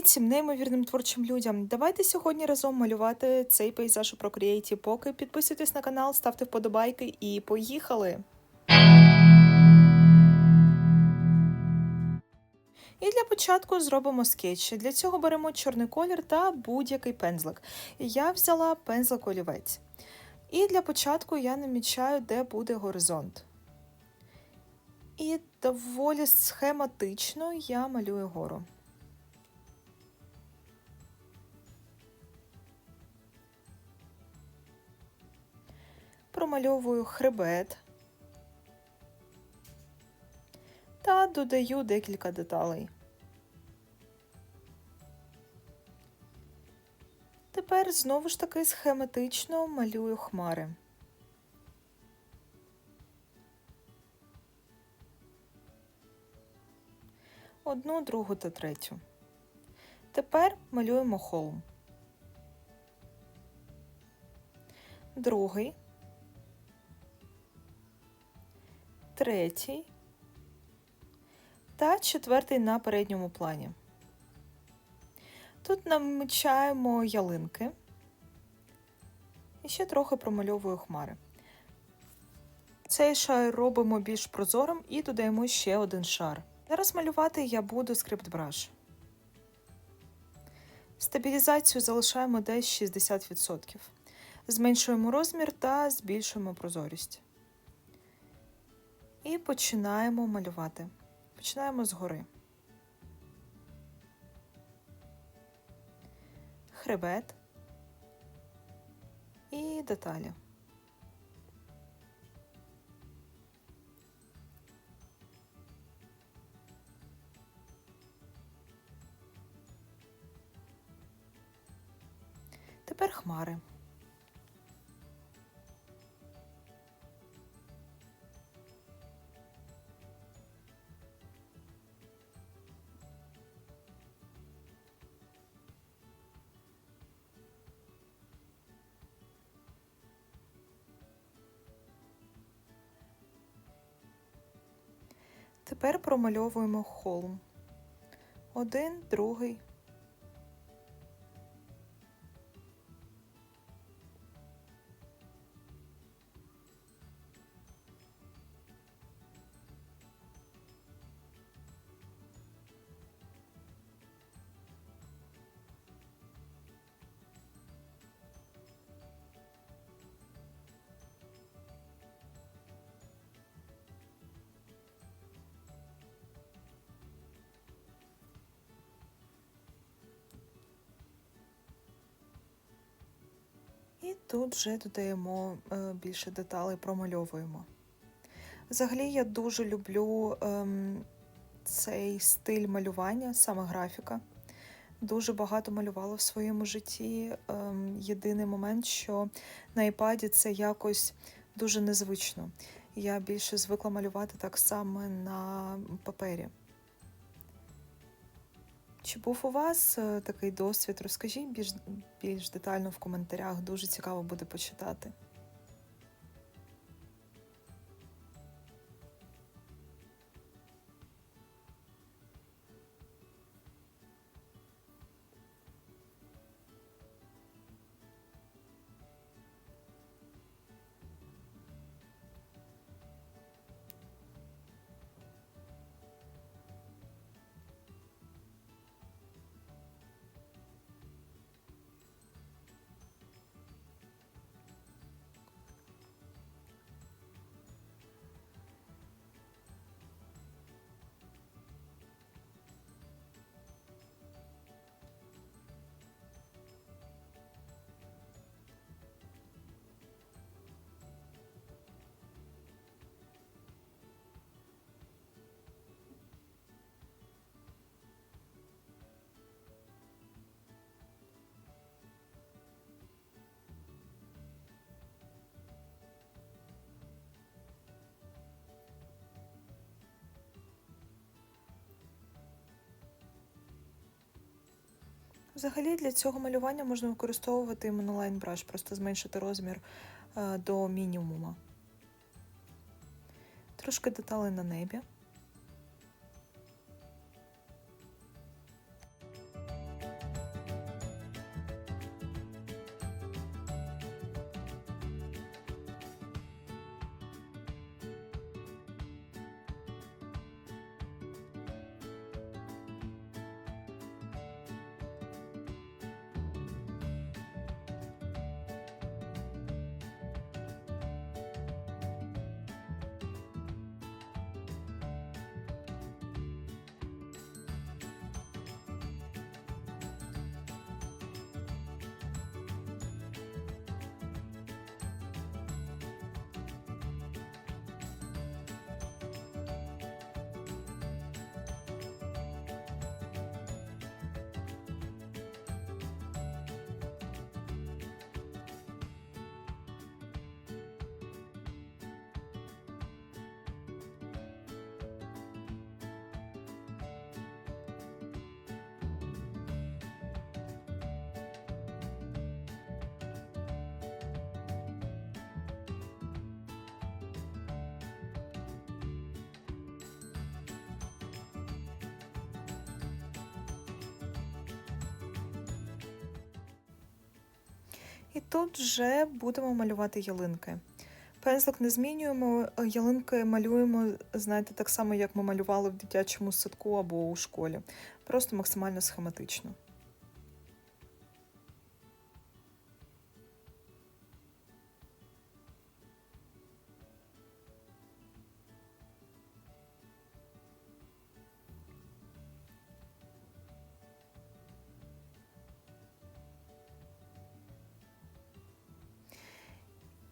Привіт всім неймовірним творчим людям! Давайте сьогодні разом малювати цей пейзаж у Procreate. Поки підписуйтесь на канал, ставте вподобайки і поїхали! І для початку зробимо скетч. Для цього беремо чорний колір та будь-який пензлик. Я взяла пензлик олівець. І для початку я намічаю, де буде горизонт. І доволі схематично я малюю гору. Промальовую хребет та додаю декілька деталей. Тепер знову ж таки схематично малюю хмари. Одну, другу та третю. Тепер малюємо холм. Другий. Третій. Та четвертий на передньому плані. Тут намічаємо ялинки. І ще трохи промальовую хмари. Цей шар робимо більш прозорим і додаємо ще один шар. Зараз малювати я буду скрипт-браш. Стабілізацію залишаємо десь 60%. Зменшуємо розмір та збільшуємо прозорість. І починаємо малювати. Починаємо згори. Хребет і деталі. Тепер хмари. Тепер промальовуємо холм. Один, другий. І тут вже додаємо е, більше деталей, промальовуємо. Взагалі, я дуже люблю ем, цей стиль малювання, саме графіка. Дуже багато малювала в своєму житті. Ем, єдиний момент, що на iPad це якось дуже незвично. Я більше звикла малювати так само на папері. Чи був у вас е, такий досвід? Розкажіть більш, більш детально в коментарях, дуже цікаво буде почитати. Взагалі для цього малювання можна використовувати Brush, просто зменшити розмір е, до мінімума. Трошки деталей на небі. І тут вже будемо малювати ялинки. Пензлик не змінюємо, е, ялинки малюємо, знаєте, так само, як ми малювали в дитячому садку або у школі. Просто максимально схематично.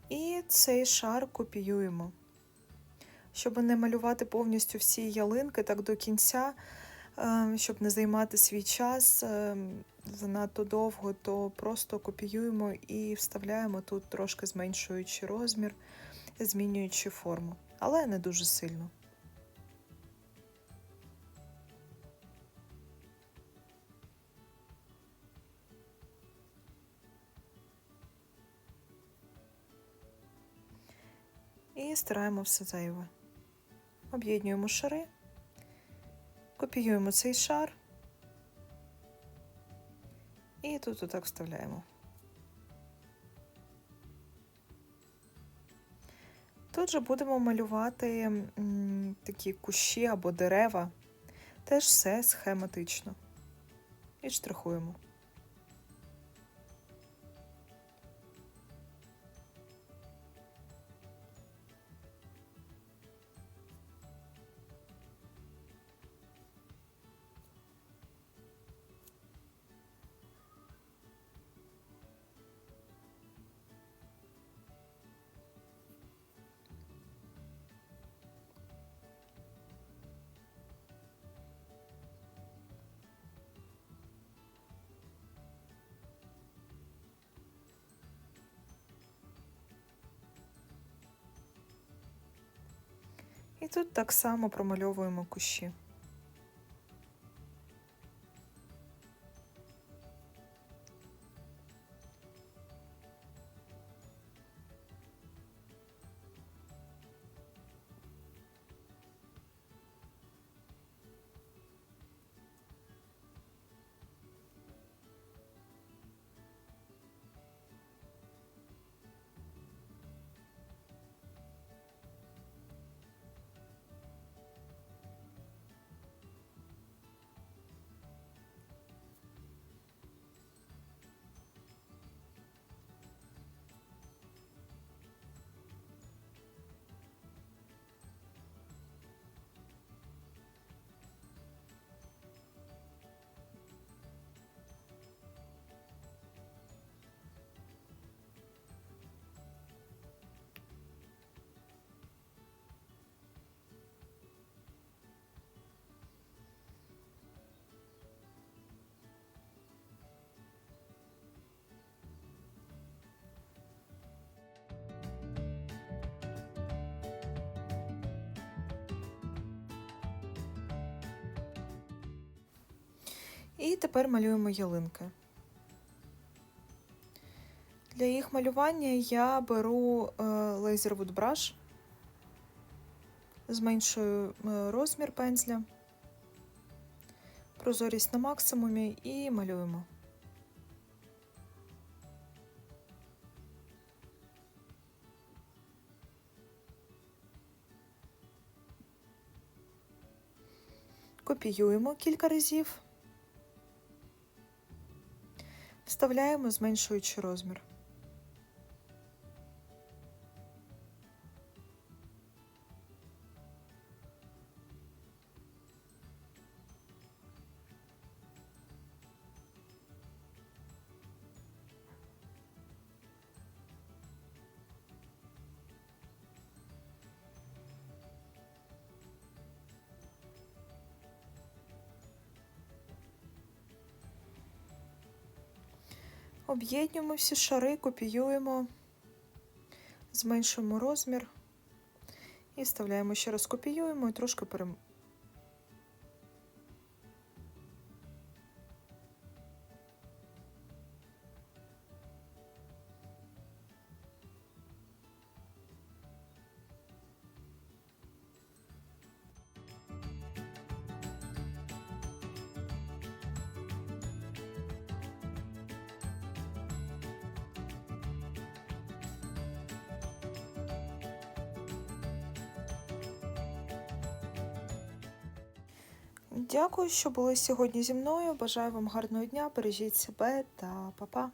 І цей шар копіюємо. Щоб не малювати повністю всі ялинки так до кінця, е, щоб не займати свій час занадто довго, то просто копіюємо і вставляємо тут, трошки зменшуючи розмір, змінюючи форму, але не дуже сильно. Стираємо все зайве. Об'єднуємо шари, копіюємо цей шар і тут отак вставляємо. Тут же будемо малювати такі кущі або дерева, теж все схематично. І штрихуємо. Тут так само промальовуємо кущі. І тепер малюємо ялинки. Для їх малювання я беру Laser Wood Brush, зменшую розмір пензля, прозорість на максимумі і малюємо. Копіюємо кілька разів. Вставляємо, зменшуючи розмір. Об'єднуємо всі шари, копіюємо, зменшуємо розмір і вставляємо ще раз копіюємо і трошки перем... Дякую, що були сьогодні зі мною. Бажаю вам гарного дня, бережіть себе та па-па!